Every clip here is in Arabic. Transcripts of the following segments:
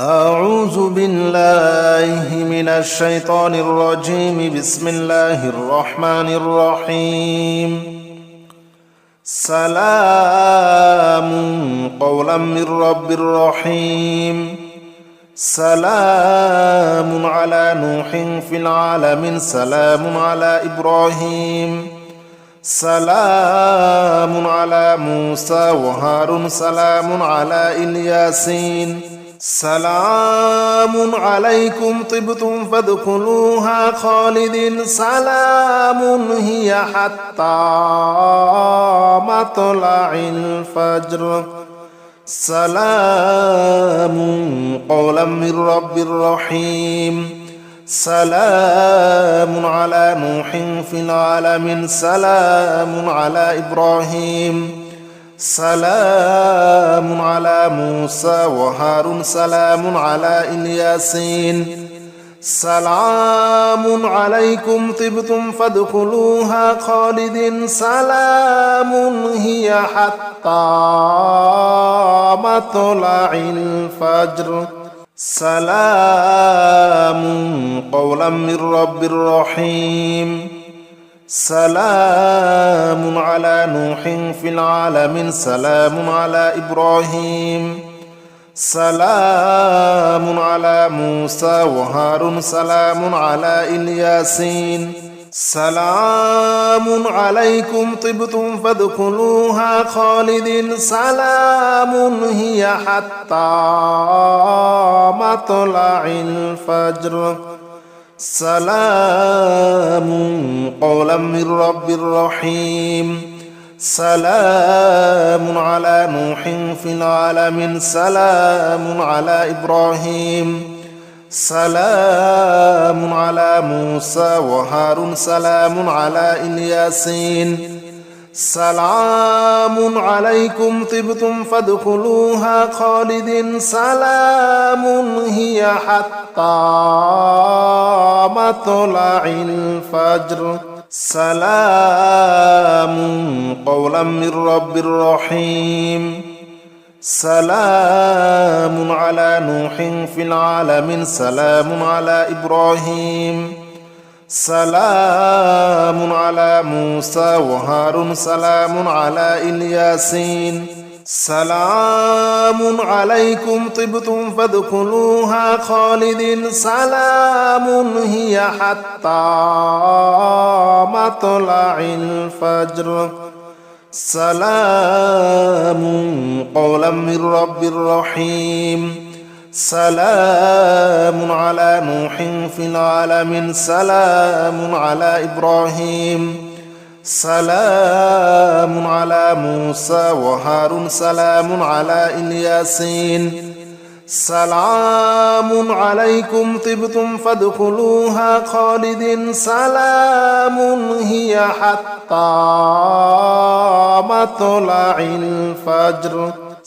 أعوذ بالله من الشيطان الرجيم. بسم الله الرحمن الرحيم. سلام قولا من رب رحيم. سلام على نوح في العالمين. سلام على إبراهيم. سلام على موسى وهارون. سلام على إلياسين. سلام عليكم طبتم فادخلوها خالد سلام هي حتى مطلع الفجر. سلام قولا من رب رحيم سلام على نوح في العالمين. سلام على إبراهيم. سلام على موسى وهارون سلام على الياسين سلام عليكم طبتم فادخلوها خالد سلام هي حتى مطلع الفجر سلام قولا من رب رحيم سلام على نوح في العالمين سلام على إبراهيم سلام على موسى وهارون سلام على إلياسين سلام عليكم طبتم فادخلوها خالد سلام هي حتى مطلع الفجر سلام قولا من رب رحيم. سلام على نوح في العالمين. سلام على إبراهيم. سلام على موسى وهارون. سلام على إلياسين. سلام عليكم طبتم فادخلوها خالد سلام هي حتى مطلع الفجر. سلام قولا من رب رحيم. سلام على نوح في العالمين. سلام على إبراهيم. سلام على موسى وهارون سلام على إلياسين سلام عليكم طبتم فادخلوها خالد سلام هي حتى مطلع الفجر سلام قولا من رب رحيم سلام على نوح في العالمين سلام على إبراهيم سلام على موسى وهارون سلام على إلياسين. سلام عليكم طبتم فادخلوها خالد سلام هي حتى مطلع الفجر.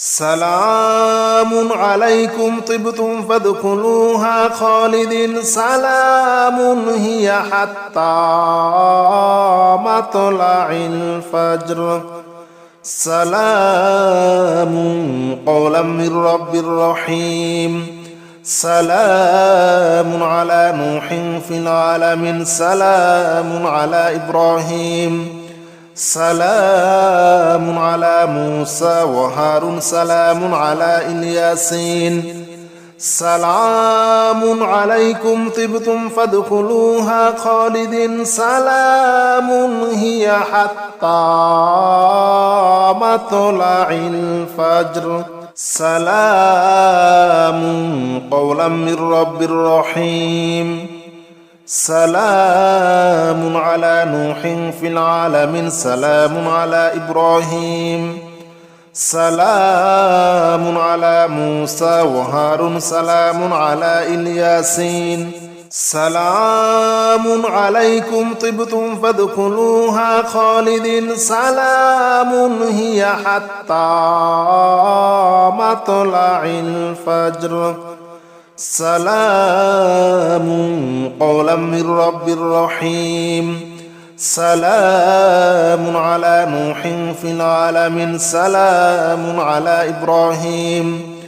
سلام عليكم طبتم فادخلوها خالد سلام هي حتى مطلع الفجر. سلام قولا من رب رحيم سلام على نوح في العالمين. سلام على إبراهيم. سلام على موسى وهارون سلام على إلياسين سلام عليكم طبتم فادخلوها خالد سلام هي حتى مطلع الفجر سلام قولا من رب رحيم سلام على نوح في العالمين سلام على إبراهيم سلام على موسى وهارون سلام على إلياسين سلام عليكم طبتم فادخلوها خالد سلام هي حتى مطلع الفجر. سلام قولا من رب رحيم. سلام على نوح في العالمين. سلام على إبراهيم.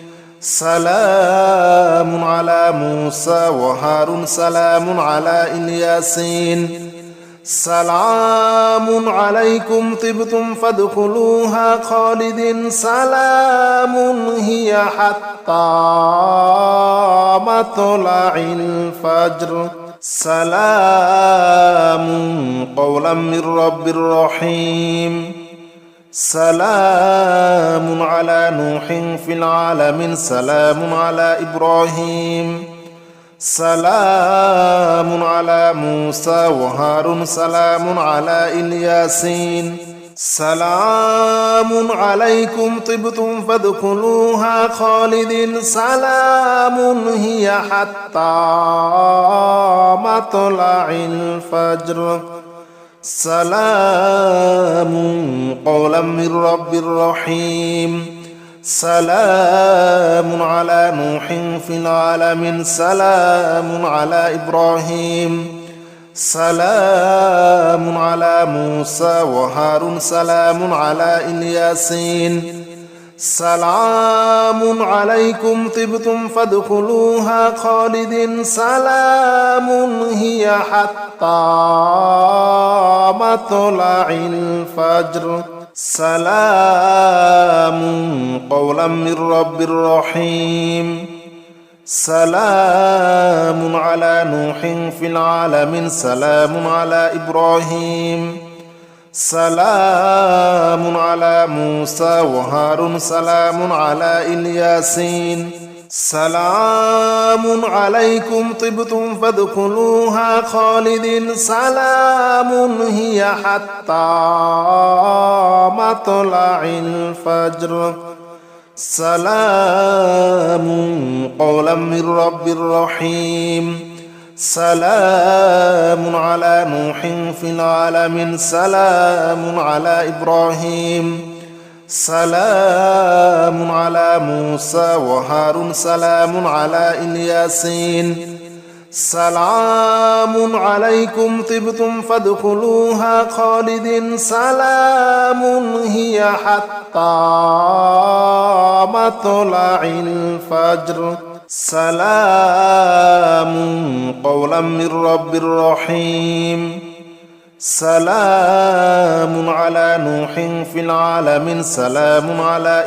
سلام على موسى وهارون. سلام على إلياسين. سلام عليكم طبتم فادخلوها خالد سلام هي حتى مطلع الفجر. سلام قولا من رب رحيم سلام على نوح في العالمين. سلام على إبراهيم. سلام على موسى وهارون. سلام على إلياسين. سلام عليكم طبتم فادخلوها خالد سلام هي حتى مطلع الفجر. سلام قولا من رب رحيم. سلام على نوح في العالمين. سلام على إبراهيم. سلام على موسى وهارون سلام على إلياسين. سلام عليكم طبتم فادخلوها خالد سلام هي حتى مطلع الفجر. سلام قولا من رب رحيم. سلام على نوح في العالمين سلام على إبراهيم سلام على موسى وهارون سلام على الياسين سلام عليكم طبتم فادخلوها خالد سلام هي حتى مطلع الفجر سلام قولا من رب رحيم. سلام على نوح في العالمين. سلام على إبراهيم. سلام على موسى وهارون. سلام على إلياسين. سلام عليكم طبتم فادخلوها خالد سلام هي حتى مطلع الفجر. سلام قولا من رب رحيم. سلام على نوح في العالمين. سلام على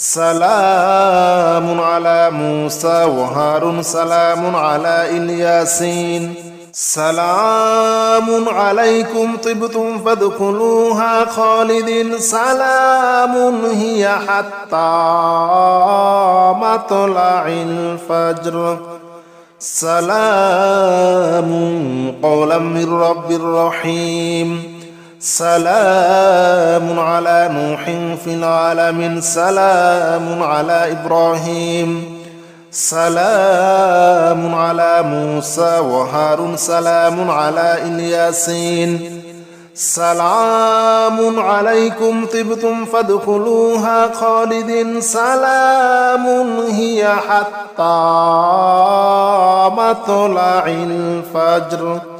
إبراهيم سلام على موسى وهارون سلام على الياسين سلام عليكم طبتم فادخلوها خالد سلام هي حتى مطلع الفجر سلام قولا من رب رحيم سلام على نوح في العالمين سلام على إبراهيم سلام على موسى وهارون سلام على إلياسين. سلام عليكم طبتم فادخلوها خالد سلام هي حتى مطلع الفجر.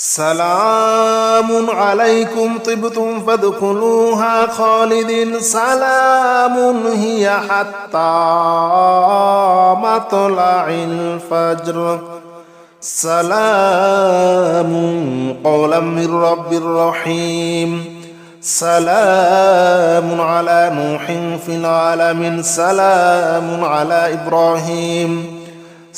سلام عليكم طبتم فادخلوها خالد سلام هي حتى مطلع الفجر. سلام قولا من رب رحيم. سلام على نوح في العالمين. سلام على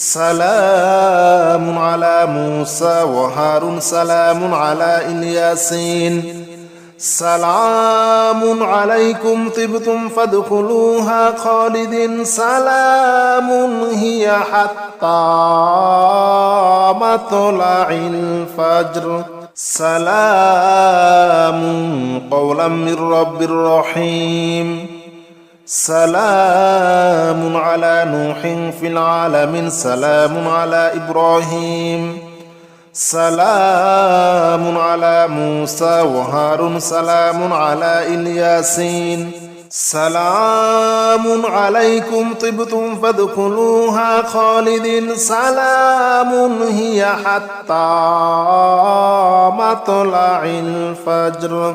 إبراهيم سلام على موسى وهارون سلام على الياسين سلام عليكم طبتم فادخلوها خالد سلام هي حتى مطلع الفجر سلام قولا من رب رحيم سلام على نوح في العالمين سلام على إبراهيم سلام على موسى وهارون سلام على الياسين سلام عليكم طبتم فادخلوها خالد سلام هي حتى مطلع الفجر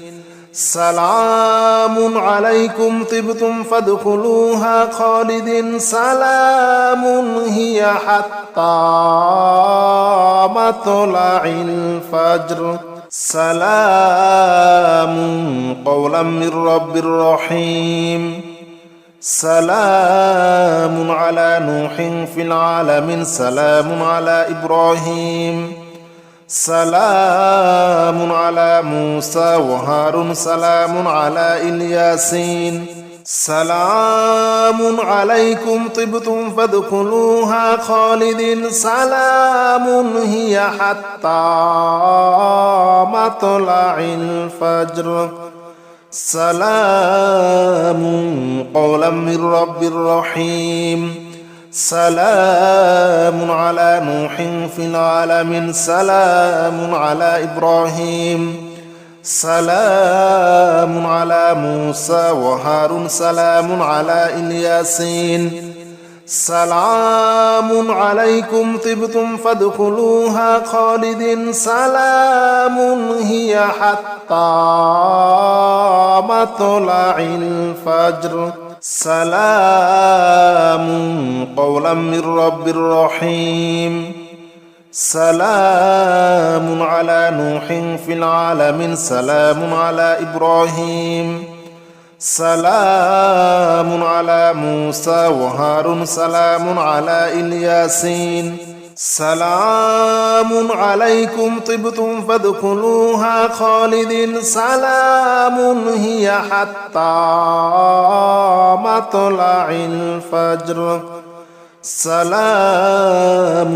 سلام عليكم طبتم فادخلوها خالد سلام هي حتى مطلع الفجر. سلام قولا من رب رحيم. سلام على نوح في العالمين. سلام على إبراهيم. سلام على موسى وهارون سلام على الياسين سلام عليكم طبتم فادخلوها خالد سلام هي حتى مطلع الفجر سلام قولا من رب رحيم سلام على نوح في العالمين سلام على إبراهيم سلام على موسى وهارون سلام على إلياسين. سلام عليكم طبتم فادخلوها خالد سلام هي حتى مطلع الفجر. سلام قولا من رب رحيم سلام على نوح في العالمين سلام على إبراهيم. سلام على موسى وهارون سلام على إلياسين. سلام عليكم طبتم فادخلوها خالد سلام هي حتى مطلع الفجر. سلام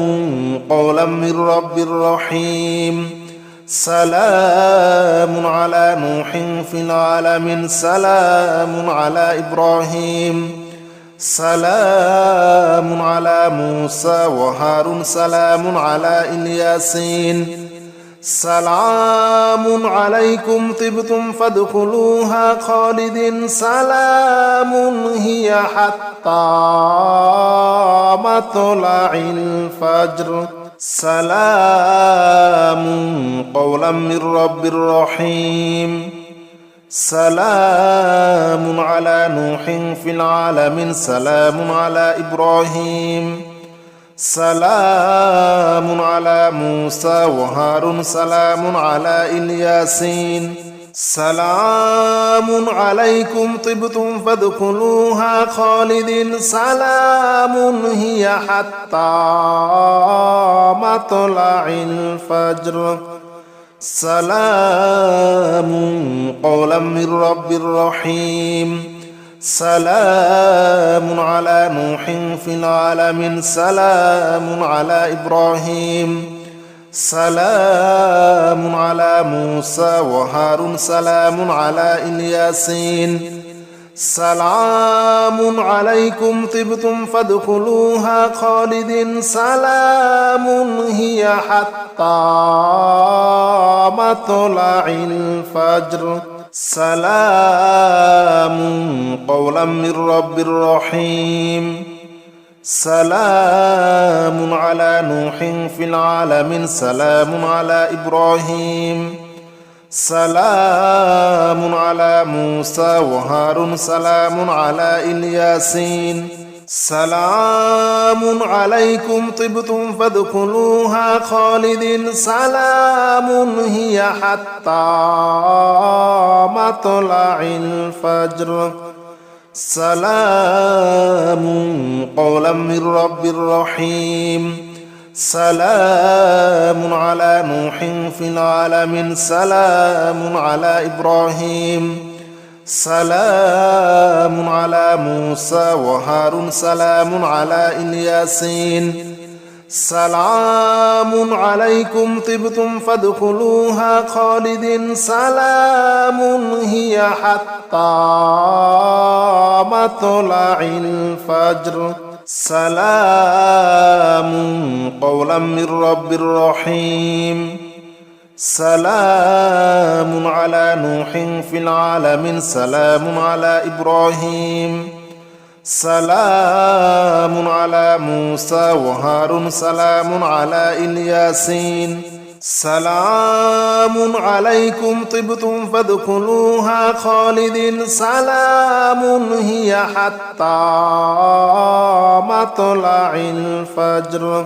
قولا من رب رحيم. سلام على نوح في العالمين. سلام على إبراهيم. سلام على موسى وهارون سلام على إلياسين. سلام عليكم طبتم فادخلوها خالد سلام هي حتى مطلع الفجر. سلام قولا من رب رحيم. سلام على نوح في العالمين سلام على إبراهيم سلام على موسى وهارون سلام على إلياسين سلام عليكم طبتم فادخلوها خالد سلام هي حتى مطلع الفجر. سلام قولا من رب رحيم. سلام على نوح في العالمين. سلام على إبراهيم. سلام على موسى وهارون. سلام على إلياسين. سلام عليكم طبتم فادخلوها خالد سلام هي حتى مطلع الفجر. سلام قولا من رب رحيم. سلام على نوح في العالمين. سلام على إبراهيم. سلام على موسى وهارون سلام على الياسين سلام عليكم طبتم فادخلوها خالد سلام هي حتى مطلع الفجر سلام قولا من رب رحيم سلام على نوح في العالمين سلام على إبراهيم سلام على موسى وهارون سلام على الياسين سلام عليكم طبتم فادخلوها خالد سلام هي حتى مطلع الفجر سلام قولا من رب رحيم سلام على نوح في العالمين سلام على إبراهيم. سلام على موسى وهارون سلام على إلياسين. سلام عليكم طبتم فادخلوها خالد سلام هي حتى مطلع الفجر.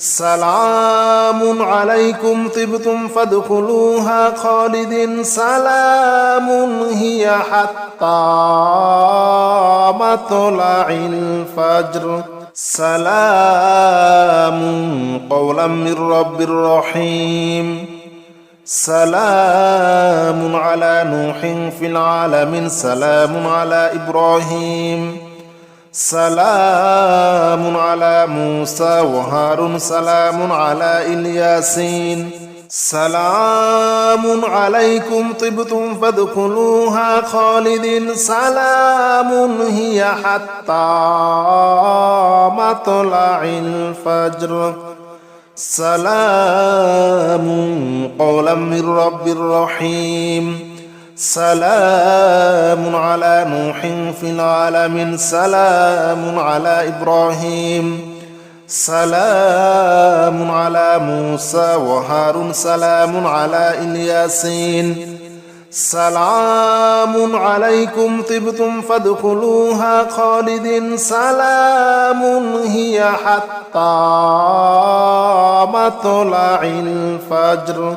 سلام عليكم طبتم فادخلوها خالد سلام هي حتى مطلع الفجر سلام قولا من رب رحيم سلام على نوح في العالمين سلام على إبراهيم سلام على موسى وهارون سلام على إلياسين. سلام عليكم طبتم فادخلوها خالد سلام هي حتى مطلع الفجر. سلام قولا من رب رحيم. سلام على نوح في العالمين سلام على إبراهيم سلام على موسى وهارون سلام على إلياسين. سلام عليكم طبتم فادخلوها خالد سلام هي حتى مطلع الفجر.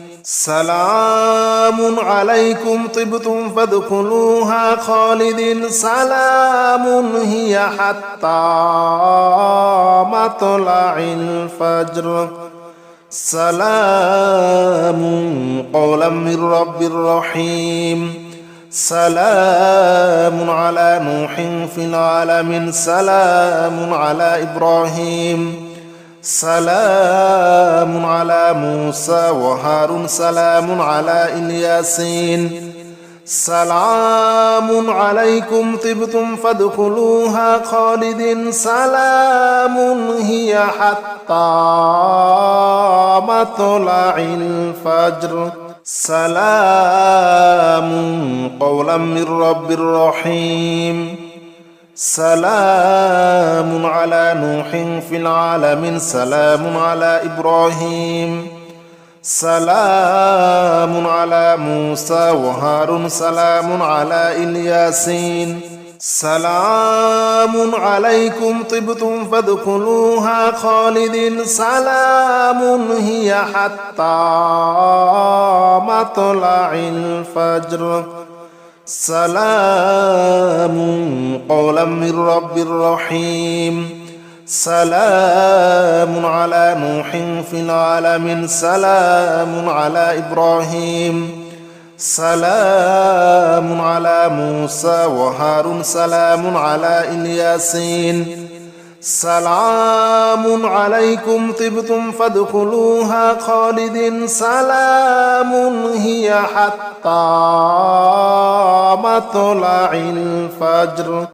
سلام عليكم طبتم فادخلوها خالد سلام هي حتى مطلع الفجر. سلام قولا من رب رحيم. سلام على نوح في العالمين. سلام على إبراهيم. سلام على موسى وهارون سلام على إلياسين. سلام عليكم طبتم فادخلوها خالد سلام هي حتى مطلع الفجر. سلام قولا من رب رحيم. سلام على نوح في العالمين سلام على إبراهيم سلام على موسى وهارون سلام على إلياسين سلام عليكم طبتم فادخلوها خالد سلام هي حتى مطلع الفجر. سلام قولا من رب رحيم. سلام على نوح في العالمين سلام على إبراهيم. سلام على موسى وهارون. سلام على إلياسين. سلام عليكم طبتم فادخلوها خالد سلام هي حتى مطلع الفجر.